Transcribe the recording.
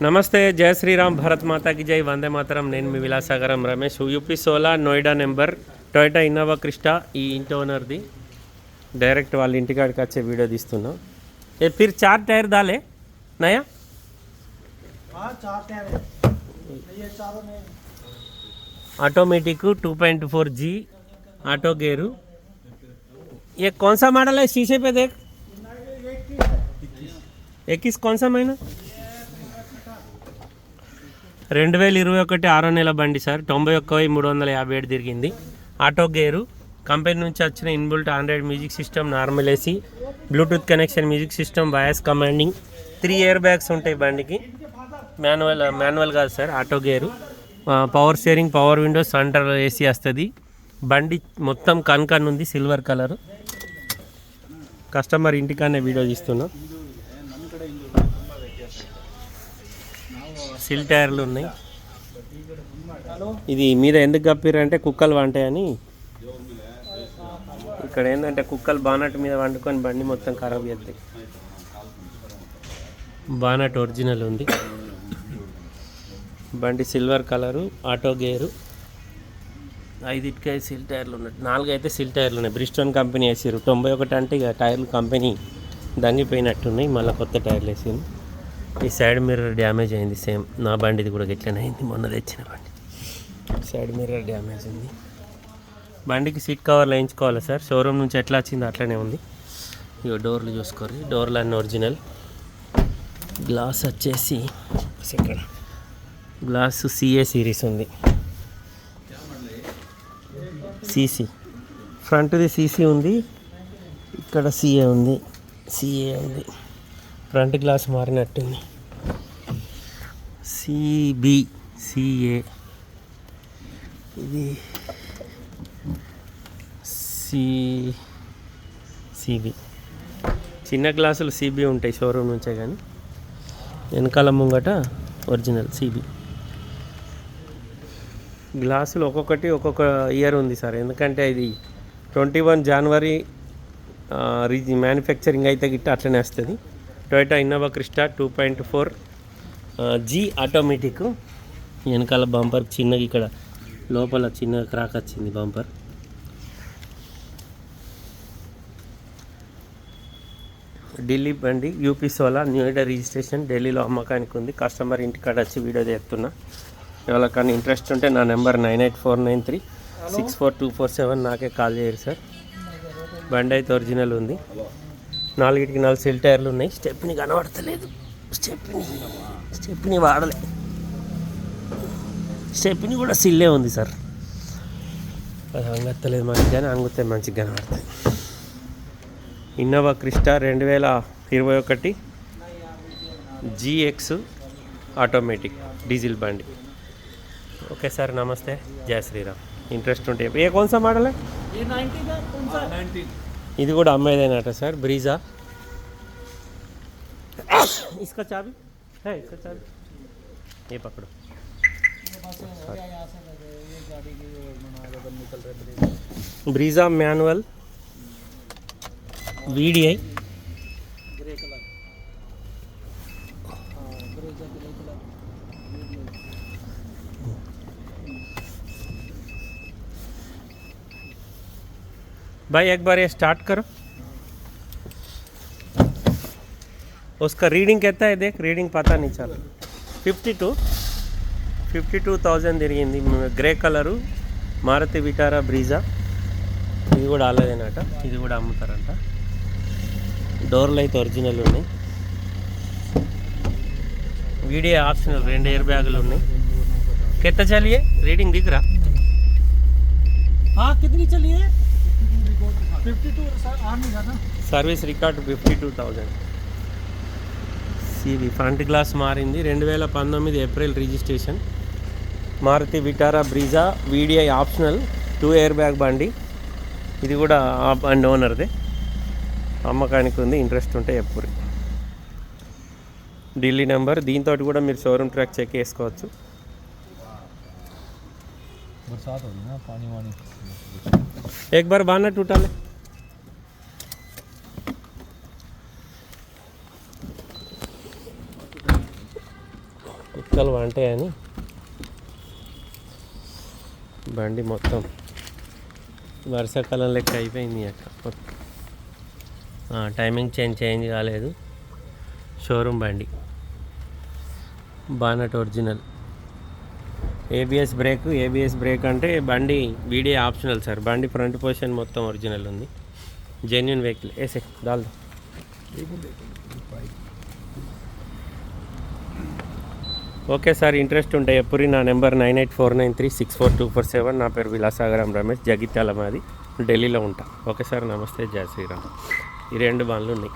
నమస్తే జయ శ్రీరామ్ భరత్ మాతాకి జై వందే మాతరం నేను మీ Vilasagaram Ramesh UP సోలా Noida number Toyota Innova Crysta ఈ ఇంటి ఓనర్ది డైరెక్ట్ వాళ్ళ ఇంటికాడికి వచ్చే వీడియో తీస్తున్నాం ఏ ఫిర్ చార్ టైర్ దాలే నయా हाँ चार टायर है ये चारों में ऑटोमेटिक 2.4 जी ऑटो गेरू ये कौन सा मॉडल है शीशे पे देख इक्कीस कौन सा महीना రెండు వేల ఇరవై ఒకటి ఆరో నెల బండి సార్. తొంభై ఒక్క వెయ్యి మూడు వందల యాభై ఏడు తిరిగింది. ఆటో గేరు కంపెనీ నుంచి వచ్చిన inbuilt Android music system normal AC Bluetooth connection music system voice commanding three air bags ఉంటాయి బండికి. మాన్యువల్ మాన్యువల్ కాదు sir auto gear. Power steering power window centre AC వస్తుంది. బండి మొత్తం కన్కన్ ఉంది సిల్వర్ కలర్. కస్టమర్ ఇంటికానే వీడియో తీస్తున్నాను సిల్ టైర్లు ఉన్నాయి. ఇది మీద ఎందుకు కప్పిరంటే కుక్కలు వంటాయని. ఇక్కడ ఏంటంటే కుక్కలు బానట్ మీద వండుకొని బండి మొత్తం ఖరాబ్ చేస్తాయి. బానట్ ఒరిజినల్ ఉంది. బండి సిల్వర్ కలరు ఆటో గేరు. ఐదిటికి సిల్ టైర్లు ఉన్నాయి. నాలుగు అయితే సిల్ టైర్లు ఉన్నాయి. బ్రిస్టోన్ కంపెనీ వేసారు తొంభై ఒకటి అంటే ఇక టైర్లు కంపెనీ దంగిపోయినట్టున్నాయి. మళ్ళీ కొత్త టైర్లు వేసింది ఈ సైడ్ మిర్రర్ డ్యామేజ్ అయింది సేమ్ నా బండిది కూడా గట్లనే అయింది మొన్న తెచ్చిన బండి. సైడ్ మిర్రర్ డ్యామేజ్ ఉంది బండికి సీట్ కవర్లు వేయించుకోవాలి సార్? షోరూమ్ నుంచి ఎట్లా వచ్చిందో అట్లనే ఉంది. ఇక డోర్లు చూసుకోరు డోర్లు అన్నీ ఒరిజినల్ గ్లాస్ వచ్చేసి ఇక్కడ గ్లాస్ సిఏ సిరీస్ ఉంది. సీసీ ఫ్రంట్ది సీసీ ఉంది. ఇక్కడ సిఏ ఉంది. సిఏ ఉంది. ఫ్రంట్ గ్లాస్ మారినట్టుంది. సిబి సిఏ ఇది సి సిబి చిన్న గ్లాసులు సిబి ఉంటాయి షోరూమ్ నుంచే కానీ. వెనకాల ముంగట ఒరిజినల్ సిబి గ్లాసులు ఒక్కొక్కటి ఒక్కొక్క ఇయర్ ఉంది సార్. ఎందుకంటే ఇది ట్వంటీ వన్ జనవరి రీజి మ్యానుఫ్యాక్చరింగ్ అయితే గిట్ట అట్లనే వస్తుంది. Toyota Innova Crysta two point four G automatic వెనకాల బంపర్ చిన్నగా ఇక్కడ లోపల చిన్న క్రాక్ వచ్చింది బంపర్. ఢిల్లీ బండి యూపీ సోలా న్యూడా రిజిస్ట్రేషన్ ఢిల్లీలో అమ్మకానికి ఉంది. కస్టమర్ ఇంటికాడ వచ్చి వీడియో చేస్తున్నా ఎవరికైనా ఇంట్రెస్ట్ ఉంటే నా number nine eight four nine three six four two four seven నాకే కాల్ చేయరు సార్. బండి అయితే ఒరిజినల్ ఉంది. నాలుగిటికి నాలుగు సెల్ టైర్లు ఉన్నాయి. స్టెప్ని కనబడతలేదు. Stepney stepney వాడలే. స్టెప్ని కూడా సిల్లే ఉంది సార్. అది అంగత్తలేదు కానీ అంగుతే మంచిగా కనబడుతుంది ఇన్నోవా క్రిస్టా రెండు వేల ఇరవై ఒకటి జీఎక్స్ ఆటోమేటిక్ డీజిల్ బండి. ఓకే సార్ నమస్తే. జయ శ్రీరామ్. ఇంట్రెస్ట్ ఉంటే ఏ కోన్సా మోడల్? है ये नाइन्टी का कौन सा नाइन्टी ఇది కూడా అమ్మాయిదేనట సార్ బ్రీజా इसका चाबी है इसका चाबी ये पकड़ो यहाँ से लगे ये गाड़ी की बना बदल निकल रहे ब्रीजा मैनुअल वीडीआई भाई एक बार ये स्टार्ट करो उसका रीडिंग कहता है देख रीडिंग पता नहीं चल fifty two fifty two thousand తిరిగింది grey colour Maruti Vitara Brezza ఇది కూడా అలాగేనట ఇది కూడా అమ్ముతారంట డోర్లు అయితే ఒరిజినల్ ఉన్నాయి వీడియో ఆప్షనల్ రెండు ఎయిర్ బ్యాగులు ఉన్నాయి కెత్త చలియే రీడింగ్ దిగురా हाँ कितनी चली है फिफ्टी टू आर्मी का ना service record fifty two thousand CV front glass మారింది రెండు వేల పంతొమ్మిది April registration Maruti Vitara Brezza VDI optional two air bag బండి ఇది కూడా ఆ బండి ఓనర్దే అమ్మకానికి ఉంది ఇంట్రెస్ట్ ఉంటే ఎప్పుడు ఢిల్లీ నెంబర్ దీంతో కూడా మీరు షోరూమ్ ట్రాక్ చెక్ చేసుకోవచ్చు बरसात होगी ना पानी वानी एक बार बाना टूटा ले కుక్కలు వంటాయని. బండి మొత్తం వర్షాకాలం లెక్క అయిపోయింది అక్క. టైమింగ్ చేంజ్ చేంజ్ కాలేదు. షోరూమ్ బండి. Bonnet original. ABS brake ABS brake అంటే బండి వీడియో ఆప్షనల్ సార్. బండి ఫ్రంట్ పొజిషన్ మొత్తం ఒరిజినల్ ఉంది. Genuine vehicle. ఏసే దాల్ ఓకే సార్ ఇంట్రెస్ట్ ఉంటే ఎప్పుడు నా number nine eight four nine three six four two four seven. నా పేరు విలాసాగరం రమేష్ జగిత్యాల మాది ఢిల్లీలో ఉంటా. ఓకే సార్ నమస్తే జయ శ్రీరామ్. ఈ రెండు బాన్లు ఉన్నాయి.